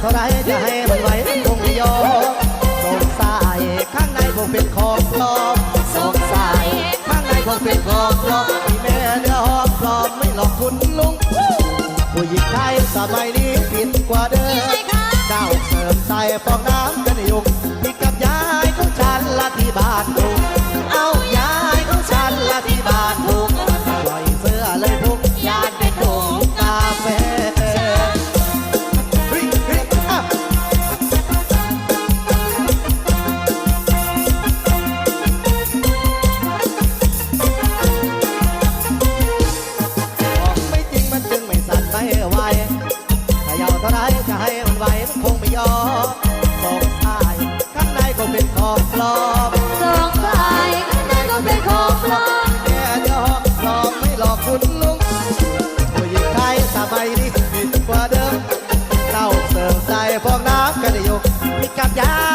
เท่าไรจะให้มันไหวมันคงไม่ยอมสงสัยข้างในคงเป็นของปลอมสงสัยข้างในคงเป็นของปลอมมีแม่เนื้อหอมปลอมไม่หลอกคุณลุง ผู้หญิงไทยสมัยนี้ผิดกว่าเดิมเจ้าเสริมใส่ฟอง ท่าไรจะให้มันไหวมันคงไม่ยอมสองทายข้างในก็เป็นของปลอมสองทายข้างในก็เป็นของปลอมแค่เดียวปลอมไม่หลอกคุณลุงผู้หญิงไทยสมัยนี้ผิดกว่าเดิมเราเสริมใส่ฟองน้ำกันยู่มีกับยา